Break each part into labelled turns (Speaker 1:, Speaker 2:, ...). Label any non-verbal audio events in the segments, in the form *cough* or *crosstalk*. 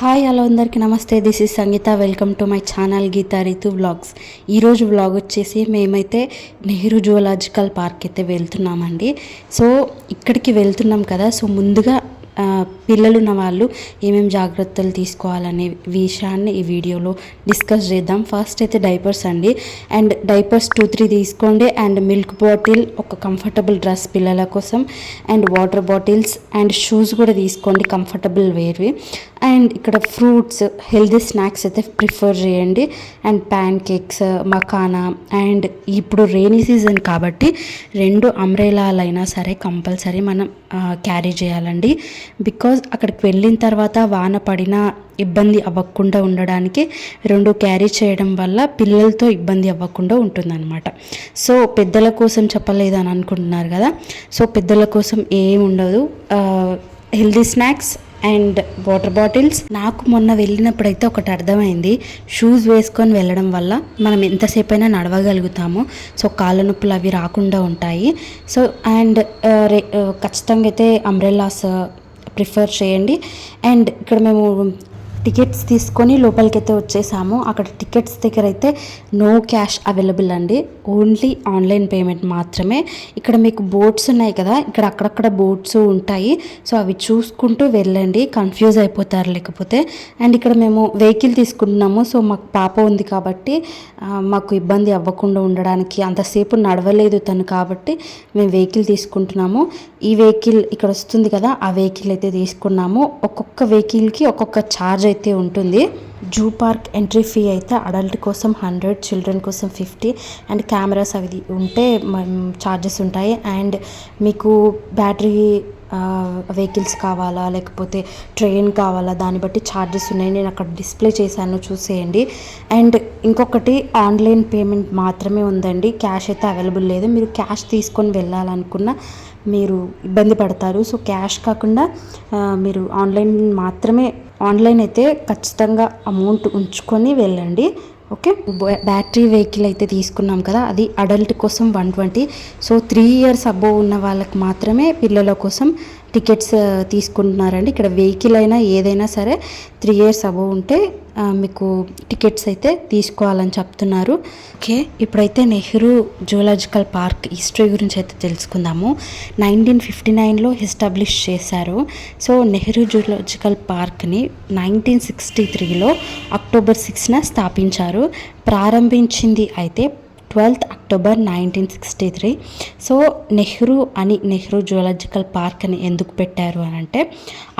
Speaker 1: Hi hello అందరికీ నమస్తే. This is Sangeetha. Welcome to my channel Geetha Ritu vlogs ఈరోజు vlog వచ్చేసి మేమైతే నెహ్రూ జువలాజికల్ పార్క్ అయితే వెళ్తున్నామండి. సో ఇక్కడికి వెళ్తున్నాం కదా. సో ముందుగా పిల్లలున్న పిల్లలు ఉన్న వాళ్ళు ఏమేమి జాగ్రత్తలు తీసుకోవాలనే విషయాన్ని ఈ వీడియోలో డిస్కస్ చేద్దాం. ఫస్ట్ అయితే డైపర్స్ అండి. అండ్ డైపర్స్ టూ త్రీ తీసుకోండి. అండ్ మిల్క్ బాటిల్ ఒక కంఫర్టబుల్ డ్రెస్ పిల్లల కోసం. And water bottles and shoes కూడా తీసుకోండి కంఫర్టబుల్ వేర్వి. అండ్ ఇక్కడ ఫ్రూట్స్ హెల్దీ స్నాక్స్ అయితే ప్రిఫర్ చేయండి. And pancakes makhana and ఇప్పుడు రెయినీ సీజన్ కాబట్టి రెండు అమ్రేలాలైనా సరే కంపల్సరీ మనం క్యారీ చేయాలండి. బికాజ్ అక్కడికి వెళ్ళిన తర్వాత వాన పడినా ఇబ్బంది అవ్వకుండా ఉండడానికి రెండు క్యారీ చేయడం వల్ల పిల్లలతో ఇబ్బంది అవ్వకుండా ఉంటుందన్నమాట. సో పెద్దల కోసం చెప్పలేదు అని అనుకుంటున్నారు కదా. సో పెద్దల కోసం ఏం ఉండదు. Healthy snacks and water bottles. నాకు మొన్న వెళ్ళినప్పుడైతే ఒకటి అర్థమైంది. షూస్ వేసుకొని వెళ్ళడం వల్ల మనం ఎంతసేపు అయినా నడవగలుగుతాము. సో కాళ్ళ నొప్పులు అవి రాకుండా ఉంటాయి. సో అండ్ ఖచ్చితంగా అయితే అంబ్రెల్లాస్ ప్రిఫర్ చేయండి. అండ్ ఇక్కడ మేము టికెట్స్ తీసుకొని లోపలికైతే వచ్చేసాము. అక్కడ టికెట్స్ దగ్గర అయితే నో క్యాష్ అవైలబుల్ అండి. ఓన్లీ ఆన్లైన్ పేమెంట్ మాత్రమే. ఇక్కడ మీకు బోట్స్ ఉన్నాయి కదా ఇక్కడ అక్కడక్కడ బోట్స్ ఉంటాయి. సో అవి చూసుకుంటూ వెళ్ళండి. కన్ఫ్యూజ్ అయిపోతారు లేకపోతే. అండ్ ఇక్కడ మేము వెహికల్ తీసుకుంటున్నాము. సో మాకు పాప ఉంది కాబట్టి మాకు ఇబ్బంది అవ్వకుండా ఉండడానికి అంతసేపు నడవలేదు తను కాబట్టి మేము వెహికల్ తీసుకుంటున్నాము. ఈ వెహికల్ ఇక్కడ వస్తుంది కదా ఆ వెహికల్ అయితే తీసుకున్నాము. ఒక్కొక్క వెహికల్కి ఒక్కొక్క ఛార్జ్ అయితే ఉంటుంది జూ పార్క్ ఎంట్రీ ఫీ అయితే అడల్ట్ కోసం హండ్రెడ్ చిల్డ్రన్ కోసం ఫిఫ్టీ అండ్ కెమెరాస్ అవి ఉంటే ఛార్జెస్ ఉంటాయి. అండ్ మీకు బ్యాటరీ వెహికల్స్ కావాలా లేకపోతే ట్రైన్ కావాలా దాన్ని బట్టి ఛార్జెస్ ఉన్నాయి. నేను అక్కడ డిస్ప్లే చేశాను చూసేయండి. అండ్ ఇంకొకటి ఆన్లైన్ పేమెంట్ మాత్రమే ఉందండి. క్యాష్ అయితే అవైలబుల్ లేదు. మీరు క్యాష్ తీసుకొని వెళ్ళాలనుకున్న మీరు ఇబ్బంది పడతారు. సో క్యాష్ కాకుండా మీరు ఆన్లైన్ మాత్రమే ఆన్లైన్ అయితే ఖచ్చితంగా అమౌంట్ ఉంచుకొని వెళ్ళండి ఓకే? బ్యాటరీ వెహికల్ అయితే తీసుకున్నాం కదా అది అడల్ట్ కోసం one twenty. So three years above ఉన్న వాళ్ళకి మాత్రమే పిల్లల కోసం టికెట్స్ తీసుకుంటున్నారండి. ఇక్కడ వెహికల్ అయినా ఏదైనా సరే త్రీ ఇయర్స్ అబోవ్ ఉంటే మీకు టికెట్స్ అయితే తీసుకోవాలని చెప్తున్నారు. ఓకే ఇప్పుడైతే నెహ్రూ జువలాజికల్ పార్క్ హిస్టరీ గురించి అయితే తెలుసుకుందాము. నైన్టీన్ ఫిఫ్టీ నైన్లో ఎస్టాబ్లిష్ చేశారు. సో నెహ్రూ జువలాజికల్ పార్క్ని నైన్టీన్ సిక్స్టీ త్రీలో అక్టోబర్ సిక్స్న స్థాపించారు. ప్రారంభించింది అయితే twelfth October nineteen sixty three. So Nehru అని నెహ్రూ జువలాజికల్ పార్క్ అని ఎందుకు పెట్టారు అని అంటే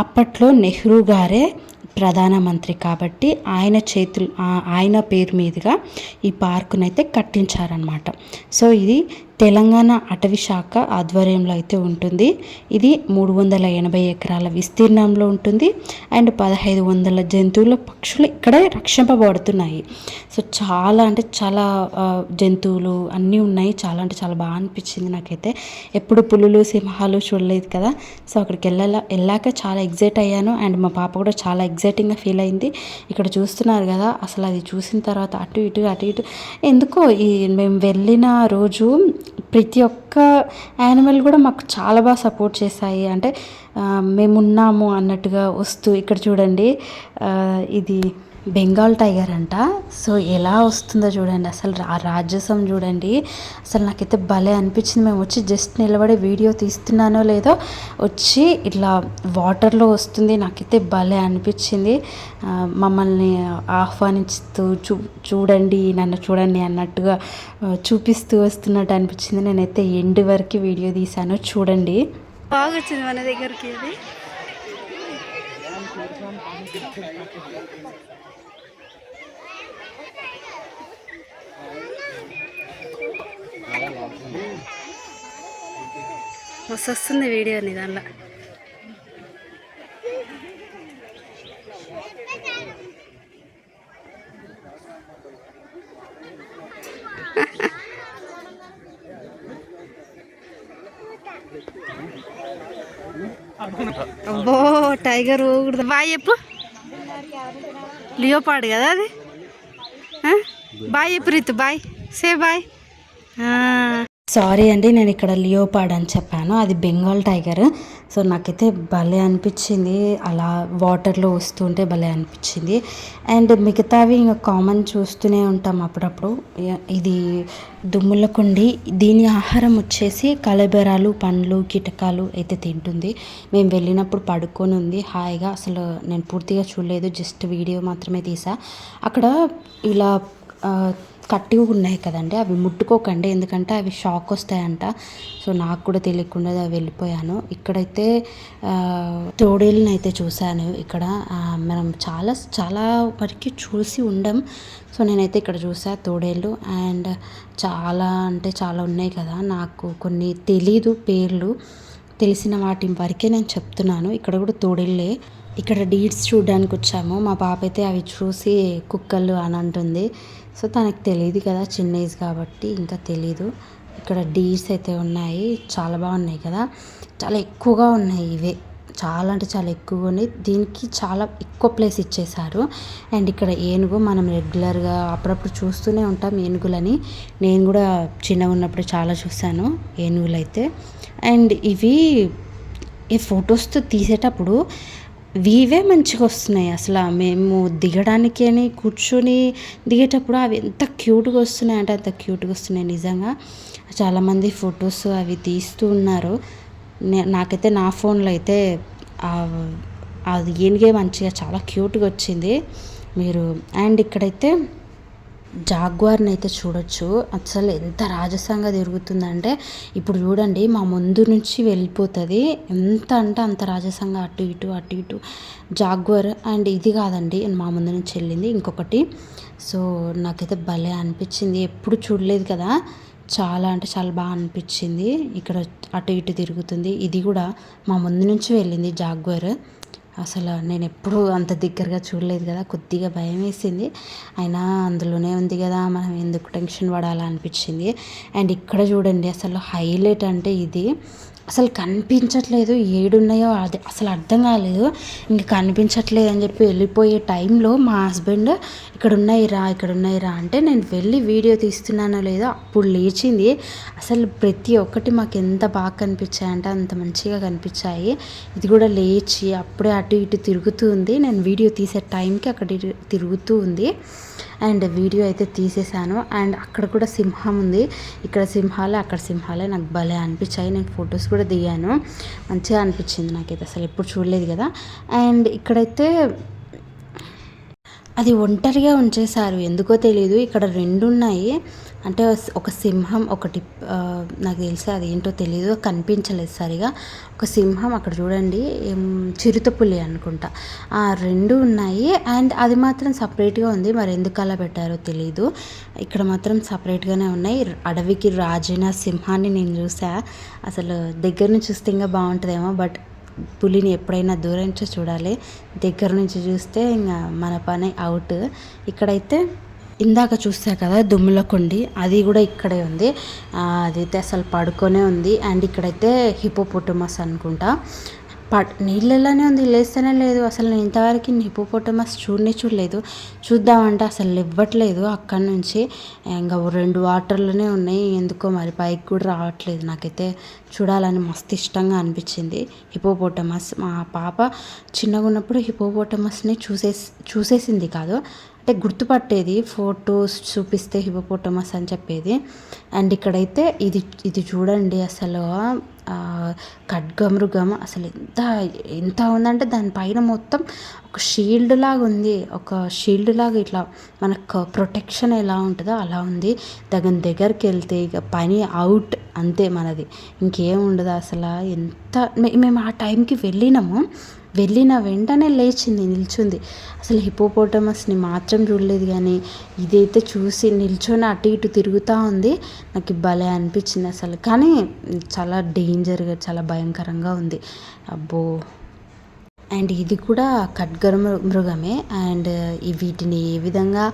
Speaker 1: అప్పట్లో నెహ్రూ గారే ప్రధానమంత్రి కాబట్టి ఆయన చేతులు ఆయన పేరు మీదుగా ఈ పార్కునైతే కట్టించారనమాట సో ఇది తెలంగాణ అటవీ శాఖ ఆధ్వర్యంలో అయితే ఉంటుంది. ఇది మూడు వందల ఎనభై ఎకరాల విస్తీర్ణంలో ఉంటుంది. అండ్ పదహైదు వందల జంతువుల పక్షులు ఇక్కడే రక్షింపబడుతున్నాయి. సో చాలా అంటే చాలా జంతువులు అన్నీ ఉన్నాయి. చాలా అంటే చాలా బాగా అనిపించింది నాకైతే. ఎప్పుడు పులులు సింహాలు చూడలేదు కదా. సో అక్కడికి వెళ్ళాల వెళ్ళాక చాలా ఎగ్జైట్ అయ్యాను. అండ్ మా పాప కూడా చాలా ఎగ్జైటింగ్గా ఫీల్ అయింది. ఇక్కడ చూస్తున్నారు కదా అసలు అది చూసిన తర్వాత అటు ఇటు అటు ఇటు ఎందుకో ఈ మేము వెళ్ళిన రోజు ప్రతి ఒక్క యానిమల్ కూడా మాకు చాలా బాగా సపోర్ట్ చేశాయి. అంటే మేమున్నాము అన్నట్టుగా వస్తూ ఇక్కడ చూడండి. ఇది బెంగాల్ టైగర్ అంట. సో ఎలా వస్తుందో చూడండి. అసలు ఆ రాజసం చూడండి. అసలు నాకైతే భలే అనిపించింది. మేము వచ్చి జస్ట్ నిలబడి వీడియో తీస్తున్నానో లేదో వచ్చి ఇట్లా వాటర్లో వస్తుంది. నాకైతే భలే అనిపించింది. మమ్మల్ని ఆహ్వానిస్తూ చూ చూడండి నన్ను చూడండి అన్నట్టుగా చూపిస్తూ వస్తున్నట్టు అనిపించింది. నేనైతే ఎండ్ వరకు వీడియో తీశాను. చూడండి.
Speaker 2: బాగా వచ్చింది మన దగ్గరికి మస్తు వస్తుంది వీడియో నీ దానిలో అబ్బో టైగర్ పోకూడదు. బాయ్ చెప్పు. లియోపాడ్ కదా అది? బాయ్ చెప్పు Ritu bye. Say bye.
Speaker 1: Sorry అండి నేను ఇక్కడ లియోపాడ్ అని చెప్పాను. అది బెంగాల్ టైగర్ సో నాకైతే భలే అనిపించింది. అలా వాటర్లో వస్తుంటే భలే అనిపించింది. అండ్ మిగతావి ఇంకా కామన్ చూస్తూనే ఉంటాం అప్పుడప్పుడు. ఇది దుమ్ములకుండి దీని ఆహారం వచ్చేసి కలబెరాలు పండ్లు కీటకాలు అయితే తింటుంది. మేము వెళ్ళినప్పుడు పడుకొని ఉంది. హాయిగా అసలు నేను పూర్తిగా చూడలేదు. జస్ట్ వీడియో మాత్రమే తీసా. అక్కడ ఇలా కట్టివి ఉన్నాయి కదండి. అవి ముట్టుకోకండి. ఎందుకంటే అవి షాక్ వస్తాయంట. సో నాకు కూడా తెలియకుండా వెళ్ళిపోయాను. ఇక్కడైతే తోడేళ్ళని అయితే చూశాను ఇక్కడ. మనం చాలా చాలా వరకు చూసి ఉండం. సో నేనైతే ఇక్కడ చూసా తోడేళ్ళు. అండ్ చాలా అంటే చాలా ఉన్నాయి కదా. నాకు కొన్ని తెలీదు పేర్లు. తెలిసిన వాటి వరకే నేను చెప్తున్నాను. ఇక్కడ కూడా తోడేళ్ళే. ఇక్కడ డీడ్స్ చూడడానికి వచ్చాము మా పాప అయితే అవి చూసి కుక్కలు అని అంటుంది. సో తనకు తెలియదు కదా చిన్న ఏజ్ కాబట్టి ఇంకా తెలీదు. ఇక్కడ డీర్స్ అయితే ఉన్నాయి. చాలా బాగున్నాయి కదా. చాలా ఎక్కువగా ఉన్నాయి ఇవే. చాలా అంటే చాలా ఎక్కువగా ఉన్నాయి. దీనికి చాలా ఎక్కువ ప్లేస్ ఇచ్చేశారు. అండ్ ఇక్కడ ఏనుగు మనం రెగ్యులర్గా అప్పుడప్పుడు చూస్తూనే ఉంటాం ఏనుగులని. నేను కూడా చిన్నగా ఉన్నప్పుడు చాలా చూశాను ఏనుగులు అయితే అండ్ ఇవి ఈ ఫొటోస్తో తీసేటప్పుడు వీవే మంచిగా వస్తున్నాయి అసలు. మేము దిగడానికి అని కూర్చొని దిగేటప్పుడు అవి ఎంత క్యూట్గా వస్తున్నాయి అంటే అంత క్యూట్గా వస్తున్నాయి నిజంగా. చాలామంది ఫొటోస్ అవి తీస్తూ ఉన్నారు. నే- నాకైతే నా ఫోన్లో అయితే ఆ- అది ఏనుగే మంచిగా చాలా క్యూట్గా వచ్చింది. మీరు అండ్ ఇక్కడైతే జాగ్వార్ని అయితే చూడొచ్చు. అసలు ఎంత రాజసంగా తిరుగుతుందంటే ఇప్పుడు చూడండి మా ముందు నుంచి వెళ్ళిపోతుంది. ఎంత అంటే అంత రాజసంగా అటు ఇటు అటు ఇటు. జాగ్వార్ అండ్ ఇది కాదండి మా ముందు నుంచి వెళ్ళింది ఇంకొకటి. సో నాకైతే భలే అనిపించింది. ఎప్పుడు చూడలేదు కదా చాలా అంటే చాలా బాగా అనిపించింది. ఇక్కడ అటు ఇటు తిరుగుతుంది. ఇది కూడా మా ముందు నుంచి వెళ్ళింది జాగ్వర్. అసలు నేను ఎప్పుడూ అంత దగ్గరగా చూడలేదు కదా కొద్దిగా భయం వేసింది. అయినా అందులోనే ఉంది కదా మనం ఎందుకు టెన్షన్ పడాలా అనిపించింది అండ్ ఇక్కడ చూడండి అసలు హైలైట్ అంటే ఇది. అసలు కనిపించట్లేదు ఏడున్నాయో అది అసలు అర్థం కాలేదు. ఇంక కనిపించట్లేదు అని చెప్పి వెళ్ళిపోయే టైంలో మా హస్బెండ్ ఇక్కడ ఉన్నాయి రా ఇక్కడ ఉన్నాయి రా అంటే నేను వెళ్ళి వీడియో తీస్తున్నానో లేదో అప్పుడు లేచింది. అసలు ప్రతి ఒక్కటి మాకు ఎంత బాగా కనిపించాయి అంటే అంత మంచిగా కనిపించాయి. ఇది కూడా లేచి అప్పుడే అటు ఇటు తిరుగుతూ ఉంది. నేను వీడియో తీసే టైంకి అక్కడ ఇటు తిరుగుతూ ఉంది. అండ్ వీడియో అయితే తీసేసాను అండ్ అక్కడ కూడా సింహం ఉంది. ఇక్కడ సింహాలే అక్కడ సింహాలే నాకు భలే అనిపించాయి. నేను ఫొటోస్ కూడా దిగాను. మంచిగా అనిపించింది నాకైతే. అసలు ఎప్పుడు చూడలేదు కదా. అండ్ ఇక్కడైతే అది ఒంటరిగా ఉంచేశారు. ఎందుకో తెలియదు ఇక్కడ రెండు ఉన్నాయి అంటే ఒక సింహం ఒకటి నాకు తెలిసి అది ఏంటో తెలియదు కనిపించలేదు సరిగా. ఒక సింహం అక్కడ చూడండి చిరుతపులి అనుకుంటా. ఆ రెండు ఉన్నాయి అండ్ అది మాత్రం సపరేట్గా ఉంది మరి ఎందుకు అలా పెట్టారో తెలియదు ఇక్కడ మాత్రం సపరేట్గానే ఉన్నాయి. అడవికి రాజైన సింహాన్ని నేను చూసా. అసలు దగ్గర నుంచి చూస్తే ఇంకా బాగుంటుందేమో బట్ పులిని ఎప్పుడైనా దూరం నుంచి చూడాలి. దగ్గర నుంచి చూస్తే ఇంకా మన పని అవుట్. ఇక్కడైతే ఇందాక చూసా కదా దుమ్ముల కొండి. అది కూడా ఇక్కడే ఉంది. అదైతే అసలు పడుకొనే ఉంది. అండ్ ఇక్కడైతే హిపోపోటమస్ అనుకుంటా. ప నీళ్ళలోనే ఉంది. లేస్తేనే లేదు. అసలు నేను ఇంతవరకు హిపోపోటమస్ చూడనే చూడలేదు. చూద్దామంటే అసలు ఇవ్వట్లేదు అక్కడి నుంచి. ఇంకా రెండు వాటర్లోనే ఉన్నాయి. ఎందుకో మరి పైకి కూడా రావట్లేదు. నాకైతే చూడాలని మస్తు ఇష్టంగా అనిపించింది హిపోపోటమస్ మా పాప చిన్నగా ఉన్నప్పుడు హిపోపోటమస్ని చూసే చూసేసింది కాదు. అంటే గుర్తుపట్టేది ఫొటోస్ చూపిస్తే హిపోపోటమస్ అని చెప్పేది. అండ్ ఇక్కడైతే ఇది ఇది చూడండి అసలు ఖడ్గమృగం అసలు ఎంత ఎంత ఉందంటే దానిపైన మొత్తం ఒక షీల్డ్ లాగా ఉంది. ఒక షీల్డ్ లాగా ఇట్లా మనకు ప్రొటెక్షన్ ఎలా ఉంటుందో అలా ఉంది. దాని దగ్గరికి వెళ్తే ఇక పని అవుట్ అంతే మనది. ఇంకేం ఉండదు అసలు ఎంత మేము ఆ టైంకి వెళ్ళినాము. వెళ్ళిన వెంటనే లేచింది నిల్చుంది. అసలు హిపోపోటమస్ని మాత్రం చూడలేదు కానీ ఇదైతే చూసి నిల్చొని అటు ఇటు తిరుగుతూ ఉంది. నాకు భలే అనిపించింది అసలు. కానీ చాలా డేంజర్గా చాలా భయంకరంగా ఉంది. అబ్బో. అండ్ ఇది కూడా ఖడ్గర మృగమే. అండ్ వీటిని ఏ విధంగా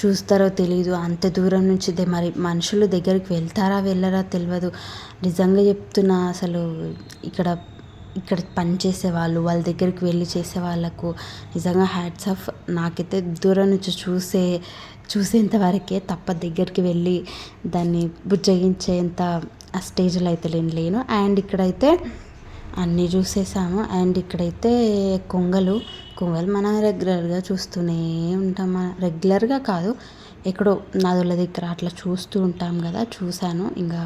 Speaker 1: చూస్తారో తెలియదు అంత దూరం నుంచి మరి మనుషులు దగ్గరికి వెళ్తారా వెళ్ళరా తెలియదు నిజంగా చెప్తున్నా అసలు ఇక్కడ ఇక్కడ పని చేసే వాళ్ళు వాళ్ళ దగ్గరికి వెళ్ళి చేసే వాళ్ళకు నిజంగా హ్యాట్స్ ఆఫ్ నాకైతే దూరం నుంచి చూసే చూసేంత వరకే తప్ప దగ్గరికి వెళ్ళి దాన్ని బుజ్జగించేంత ఆ స్టేజ్లో అయితే నేను లేను. అండ్ ఇక్కడైతే అన్నీ చూసేసాము. అండ్ ఇక్కడైతే కొంగలు కొంగలు మనం రెగ్యులర్గా చూస్తూనే ఉంటాం. రెగ్యులర్గా కాదు ఎక్కడో నదుల దగ్గర అట్లా చూస్తూ ఉంటాం కదా చూశాను. ఇంకా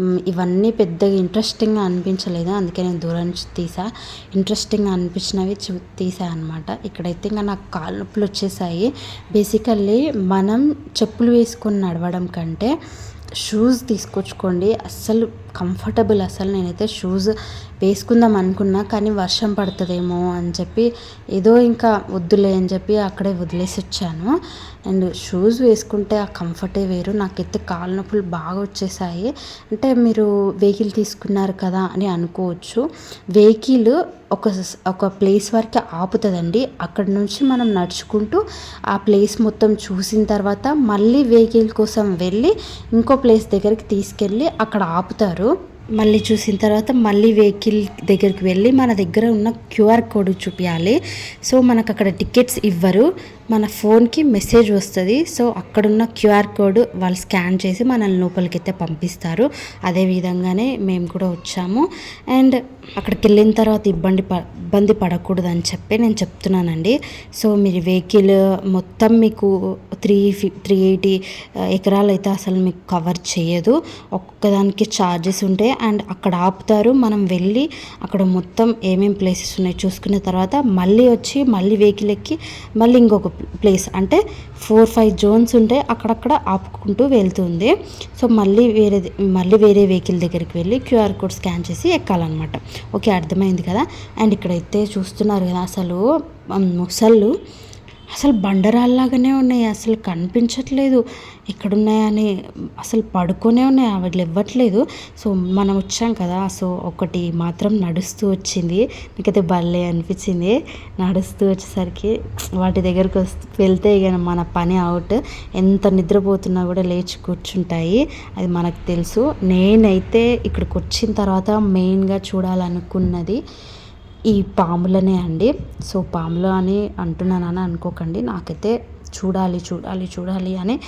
Speaker 1: ఇవన్నీ పెద్దగా ఇంట్రెస్టింగ్గా అనిపించలేదు. అందుకే నేను దూరం నుంచి తీసా. ఇంట్రెస్టింగ్గా అనిపించినవి చూ తీసా అనమాట ఇక్కడైతే ఇంకా నాకు కాళ్ళ నొప్పులు వచ్చేసాయి. బేసికల్లీ మనం చెప్పులు వేసుకొని నడవడం కంటే షూస్ తీసుకొచ్చుకోండి. అస్సలు కంఫర్టబుల్ అసలు నేనైతే షూస్ వేసుకుందాం అనుకున్నా కానీ వర్షం పడుతుందేమో అని చెప్పి ఏదో ఇంకా వద్దులే అని చెప్పి అక్కడే వదిలేసి వచ్చాను. అండ్ షూస్ వేసుకుంటే ఆ కంఫర్టే వేరు. నాకైతే కాళ్ళ నొప్పులు బాగా వచ్చేసాయి. అంటే మీరు వెహికల్ తీసుకున్నారు కదా అని అనుకోవచ్చు. వెహికల్ ఒక ఒక ప్లేస్ వరకు ఆపుతుందండి. అక్కడ నుంచి మనం నడుచుకుంటూ ఆ ప్లేస్ మొత్తం చూసిన తర్వాత మళ్ళీ వెహికల్ కోసం వెళ్ళి ఇంకో ప్లేస్ దగ్గరికి తీసుకెళ్ళి అక్కడ ఆపుతారు. మళ్ళీ చూసిన తర్వాత మళ్ళీ వెహికల్ దగ్గరికి వెళ్ళి మన దగ్గర ఉన్న క్యూఆర్ కోడ్ చూపించాలి సో మనకు అక్కడ టికెట్స్ ఇవ్వరు. మన ఫోన్కి మెసేజ్ వస్తుంది. సో అక్కడున్న క్యూఆర్ కోడ్ వాళ్ళు స్కాన్ చేసి మనల్ని లోపలికి అయితే పంపిస్తారు. అదే విధంగానే మేము కూడా వచ్చాము. అండ్ అక్కడికి వెళ్ళిన తర్వాత ఇబ్బంది ప ఇబ్బంది పడకూడదు అని చెప్పి నేను చెప్తున్నానండి. సో మీరు వెహికల్ మొత్తం మీకు త్రీ ఫి త్రీ ఎయిటీ ఎకరాలు అయితే అసలు మీకు కవర్ చేయదు. ఒక్కదానికి ఛార్జెస్ ఉంటాయి. అండ్ అక్కడ ఆపుతారు. మనం వెళ్ళి అక్కడ మొత్తం ఏమేం ప్లేసెస్ ఉన్నాయి చూసుకున్న తర్వాత మళ్ళీ వచ్చి మళ్ళీ వెహికల్ ఎక్కి మళ్ళీ ఇంకొక ప్లేస్ అంటే ఫోర్ ఫైవ్ జోన్స్ ఉంటే అక్కడక్కడ ఆపుకుంటూ వెళ్తుంది. సో మళ్ళీ వేరే మళ్ళీ వేరే వెహికల్ దగ్గరికి వెళ్ళి క్యూఆర్ కోడ్ స్కాన్ చేసి ఎక్కాలన్నమాట. ఓకే అర్థమైంది కదా? అండ్ ఇక్కడైతే చూస్తున్నారు కదా అసలు ముసళ్ళు అసలు బండరాల్లాగానే ఉన్నాయి అసలు కనిపించట్లేదు. ఎక్కడున్నాయని అసలు పడుకొనే ఉన్నాయి అవి ఇవ్వట్లేదు. సో మనం వచ్చాం కదా సో ఒకటి మాత్రం నడుస్తూ వచ్చింది. నాకైతే భలే అనిపించింది నడుస్తూ వచ్చేసరికి. వాటి దగ్గరకు వస్తూ వెళ్తే ఇక మన పని అవుట్. ఎంత నిద్రపోతున్నా కూడా లేచి కూర్చుంటాయి. అది మనకు తెలుసు. నేనైతే ఇక్కడికి వచ్చిన తర్వాత మెయిన్గా చూడాలనుకున్నది ఈ పాములనే అండి. సో పాములు అని అంటున్నానని అనుకోకండి. నాకైతే చూడాలి చూడాలి చూడాలి అని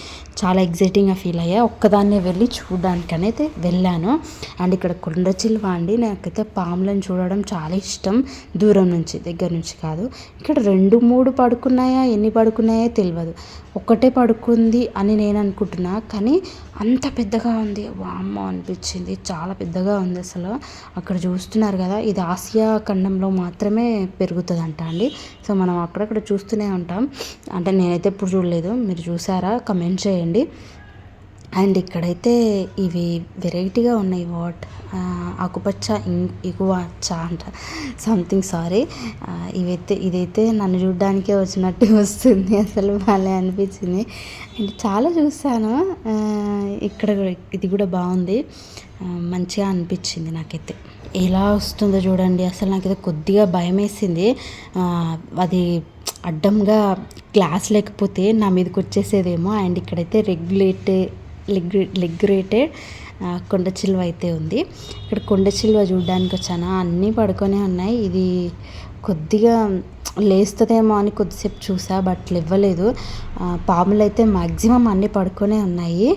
Speaker 1: చాలా ఎగ్జైటింగ్గా ఫీల్ అయ్యా. ఒక్కదాన్నే వెళ్ళి చూడడానికని అయితే వెళ్ళాను. అండ్ ఇక్కడ కొండచిల్వ అండి. నాకైతే పాములను చూడడం చాలా ఇష్టం. దూరం నుంచి దగ్గర నుంచి కాదు. ఇక్కడ రెండు మూడు పడుకున్నాయా ఎన్ని పడుకున్నాయో తెలియదు ఒక్కటే పడుకుంది అని నేను అనుకుంటున్నా. కానీ అంత పెద్దగా ఉంది. వామ్మ అనిపించింది. చాలా పెద్దగా ఉంది అసలు. అక్కడ చూస్తున్నారు కదా ఇది ఆసియా ఖండంలో మాత్రమే పెరుగుతుందంట అండి. సో మనం అక్కడక్కడ చూస్తూనే ఉంటాం. అంటే నేనైతే ఎప్పుడు చూడలేదు. మీరు చూసారా? కమెంట్ చేయండి. అండ్ ఇక్కడైతే ఇవి వెరైటీగా ఉన్నాయి. వాట్? ఆకుపచ్చ ఎక్కువ చా అంట. Something sorry. ఇవైతే ఇదైతే నన్ను చూడడానికే వచ్చినట్టు *laughs* వస్తుంది. అసలు బాగా అనిపించింది. అండ్ చాలా చూసాను. ఇక్కడ కూడా ఇది కూడా బాగుంది. మంచిగా అనిపించింది నాకైతే. ఎలా వస్తుందో చూడండి. అసలు నాకైతే కొద్దిగా భయం వేసింది అది అడ్డంగా గ్లాస్ లేకపోతే నా మీదకి వచ్చేసేదేమో. అండ్ ఇక్కడైతే రెగ్యులేటెడ్ లెగ్ లెగ్యురేటెడ్ కొండ చిల్వ అయితే ఉంది. ఇక్కడ కొండ చిల్వ చూడడానికి వచ్చాను అన్నీ పడుకొనే ఉన్నాయి. ఇది కొద్దిగా లేస్తుందేమో అని కొద్దిసేపు చూసా బట్ ఇవ్వలేదు పాములు అయితే మ్యాక్సిమం అన్నీ పడుకొనే ఉన్నాయి.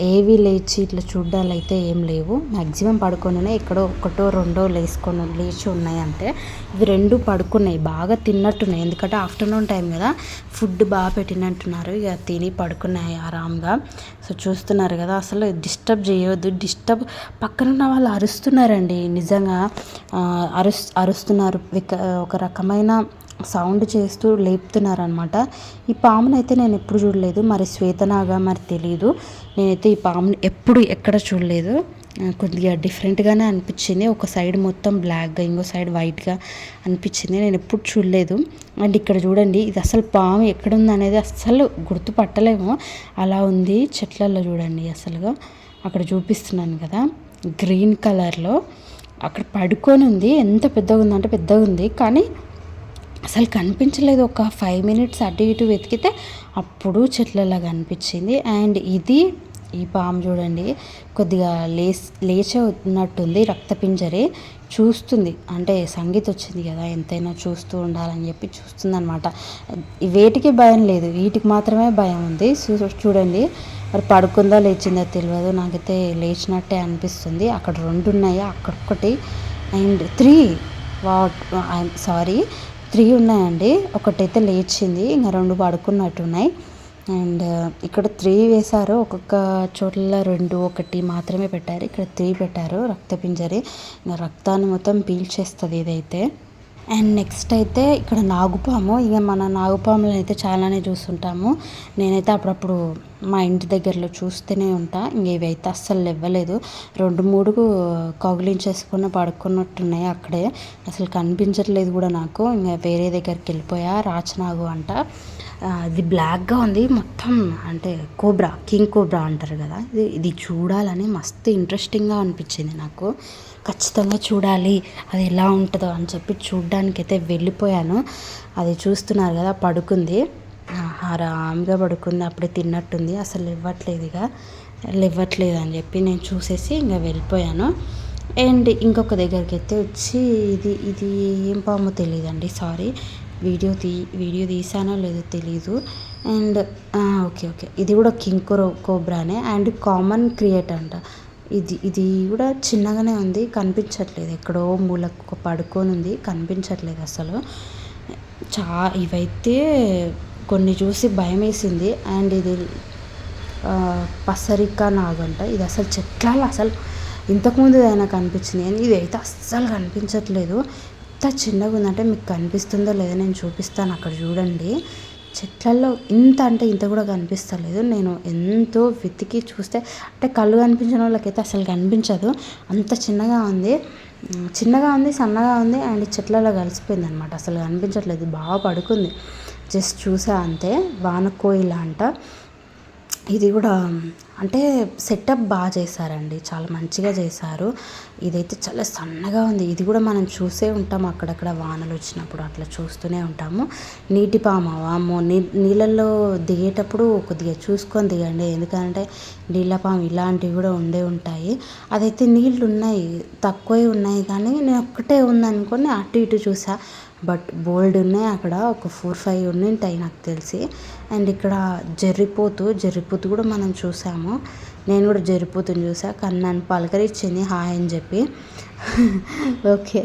Speaker 1: ఏవి లేచి ఇట్లా చూడ్డాలు ఏం లేవు. మ్యాక్సిమం పడుకొని ఎక్కడో ఒకటో రెండో లేసుకొని లేచి ఉన్నాయి అంటే ఇవి రెండు పడుకున్నాయి. బాగా తిన్నట్టున్నాయి. ఎందుకంటే ఆఫ్టర్నూన్ టైం కదా. ఫుడ్ బాగా పెట్టినట్టున్నారు. ఇక తిని పడుకున్నాయి ఆరామ్గా సో చూస్తున్నారు కదా అసలు డిస్టర్బ్ చేయవద్దు డిస్టర్బ్ పక్కన ఉన్న వాళ్ళు అరుస్తున్నారండి. నిజంగా అరుస్ అరుస్తున్నారు. ఒక రకమైన సౌండ్ చేస్తూ లేపుతున్నారనమాట ఈ పామును అయితే నేను ఎప్పుడు చూడలేదు. మరి శ్వేతనాగా మరి తెలియదు నేనైతే ఈ పాముని ఎప్పుడు ఎక్కడ చూడలేదు. కొద్దిగా డిఫరెంట్గానే అనిపించింది. ఒక సైడ్ మొత్తం బ్లాక్గా ఇంకో సైడ్ వైట్గా అనిపించింది. నేను ఎప్పుడు చూడలేదు. అండ్ ఇక్కడ చూడండి ఇది అసలు పాము ఎక్కడుంది అనేది అస్సలు గుర్తుపట్టలేము. అలా ఉంది చెట్లలో చూడండి అసలుగా. అక్కడ చూపిస్తున్నాను కదా గ్రీన్ కలర్లో. అక్కడ పడుకొని ఉంది. ఎంత పెద్దగా ఉందంటే పెద్దగా ఉంది. కానీ అసలు కనిపించలేదు. ఒక ఫైవ్ మినిట్స్ అటు ఇటు వెతికితే అప్పుడు చెట్లలా కనిపించింది అండ్ ఇది ఈ పాము చూడండి కొద్దిగా లేస్ లేచే ఉన్నట్టుంది రక్తపింజరి చూస్తుంది. అంటే సంగీత్ వచ్చింది కదా ఎంతైనా చూస్తూ ఉండాలని చెప్పి చూస్తుంది అనమాట వేటికి భయం లేదు. వీటికి మాత్రమే భయం ఉంది. చూ- చూడండి మరి పడుకుందా లేచిందో తెలియదు నాకైతే లేచినట్టే అనిపిస్తుంది. అక్కడ రెండు ఉన్నాయి? అక్కడొక్కటి. ఆ, and three what I'm sorry three ఉన్నాయండి. ఒకటైతే లేచింది. ఇంకా రెండు పడుకున్నట్టున్నాయి. అండ్ ఇక్కడ త్రీ వేశారు. ఒక్కొక్క చోట్ల రెండు ఒకటి మాత్రమే పెట్టారు. ఇక్కడ త్రీ పెట్టారు రక్తపింజరి ఇంకా రక్తాన్ని మొత్తం పీల్చేస్తుంది ఇదైతే. అండ్ నెక్స్ట్ అయితే ఇక్కడ నాగుపాము. ఇక మన నాగుపాములను అయితే చాలానే చూస్తుంటాము. నేనైతే అప్పుడప్పుడు మా ఇంటి దగ్గరలో చూస్తూనే ఉంటా. ఇంక ఇవి అయితే అస్సలు ఇవ్వలేదు రెండు మూడు కౌగిలించేసుకుని పడుకున్నట్టున్నాయి అక్కడే. అసలు కనిపించట్లేదు కూడా నాకు. ఇంకా వేరే దగ్గరికి వెళ్ళిపోయా. రాచనాగు అంట. అది బ్లాక్గా ఉంది. మొత్తం అంటే కోబ్రా కింగ్ కోబ్రా అంటారు కదా. ఇది ఇది చూడాలని మస్తు ఇంట్రెస్టింగ్గా అనిపించింది నాకు. ఖచ్చితంగా చూడాలి. అది ఎలా ఉంటుందో అని చెప్పి చూడ్డానికి అయితే వెళ్ళిపోయాను. అది చూస్తున్నారు కదా పడుకుంది. ఆరామ్గా పడుకుంది. అప్పుడే తిన్నట్టుంది. అసలు ఇవ్వట్లేదు ఇక. ఇవ్వట్లేదు అని చెప్పి నేను చూసేసి ఇంకా వెళ్ళిపోయాను. అండ్ ఇంకొక దగ్గరికి అయితే వచ్చి ఇది ఇది ఏం పామో తెలియదండి సారీ. వీడియో తీ వీడియో తీసానో లేదో తెలీదు. And okay okay. ఇది కూడా కింగ్ కోబ్రానే. అండ్ కామన్ క్రియేట్ అంట. ఇది ఇది కూడా చిన్నగానే ఉంది కనిపించట్లేదు. ఎక్కడో మూలకు పడుకొని ఉంది కనిపించట్లేదు అసలు. చా ఇవైతే కొన్ని చూసి భయం వేసింది అండ్ ఇది పసరిక పసరికా నాగంట. ఇది అసలు చెట్లలో అసలు ఇంతకుముందు అయినా కనిపించింది. కానీ ఇది అయితే అస్సలు కనిపించట్లేదు. ఎంత చిన్నగా ఉందంటే మీకు కనిపిస్తుందో లేదో నేను చూపిస్తాను అక్కడ చూడండి. చెట్లలో ఇంత అంటే ఇంత కూడా కనిపిస్తలేదు. నేను ఎంతో వెతికి చూస్తే అంటే కళ్ళు కనిపించిన వాళ్ళకైతే అసలు కనిపించదు. అంత చిన్నగా ఉంది. చిన్నగా ఉంది సన్నగా ఉంది అండ్ చెట్లలో కలిసిపోయింది అనమాట అసలు కనిపించట్లేదు. బాగా పడుకుంది. జస్ట్ చూసా అంతే. వానకోయిల అంట. ఇది కూడా అంటే సెటప్ బాగా చేశారండి. చాలా మంచిగా చేశారు. ఇదైతే చాలా సన్నగా ఉంది. ఇది కూడా మనం చూసే ఉంటాం. అక్కడక్కడ వానలు వచ్చినప్పుడు అట్లా చూస్తూనే ఉంటాము. నీటి పామ వామ్మో నీ నీళ్ళల్లో దిగేటప్పుడు కొద్దిగా చూసుకొని దిగండి. ఎందుకంటే నీళ్ళ పాము ఇలాంటివి కూడా ఉండే ఉంటాయి. అదైతే నీళ్ళు ఉన్నాయి తక్కువే ఉన్నాయి కానీ నేను ఒక్కటే ఉందనుకొని అటు ఇటు చూసా. బట్ బోల్డ్ ఉన్నాయి. అక్కడ ఒక ఫోర్ ఫైవ్ ఉంటాయి నాకు తెలిసి. అండ్ ఇక్కడ జర్రిపోతు జర్రిపోతు కూడా మనం చూసాము. నేను కూడా జర్రిపోతుని చూసా. కానీ నన్ను పలకరించింది హాయ్ అని చెప్పి. ఓకే.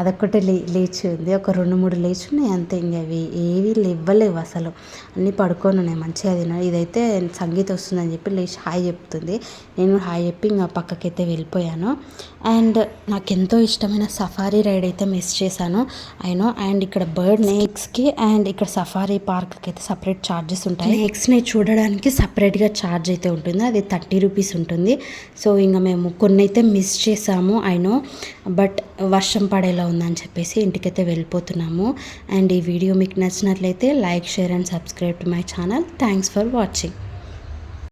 Speaker 1: అదొక్కటే లే లేచి ఉంది. ఒక రెండు మూడు లేచి ఉన్నాయి అంతే. ఇంక అవి ఏవి ఇవ్వలేవు అసలు. అన్నీ పడుకొని ఉన్నాయి. మంచిగా తిన ఇదైతే సంగీత వస్తుందని చెప్పి లేచి హాయ్ చెప్తుంది. నేను హాయ్ చెప్పి ఇంకా పక్కకైతే వెళ్ళిపోయాను. అండ్ నాకు ఎంతో ఇష్టమైన సఫారీ రైడ్ అయితే మిస్ చేశాను. అయినో అండ్ ఇక్కడ బర్డ్ నేక్స్కి అండ్ ఇక్కడ సఫారీ పార్క్కి అయితే సపరేట్ ఛార్జెస్ ఉంటాయి. నేక్స్ని చూడడానికి సపరేట్గా ఛార్జ్ అయితే ఉంటుంది. అది థర్టీ రూపీస్ ఉంటుంది. సో ఇంకా మేము కొన్ని అయితే మిస్ చేసాము అయినో బట్ వర్షం పడేలా ఉందని చెప్పేసి ఇంటికైతే వెళ్ళిపోతున్నాము. అండ్ ఈ వీడియో మీకు నచ్చినట్లయితే like share and subscribe to my channel. Thanks for watching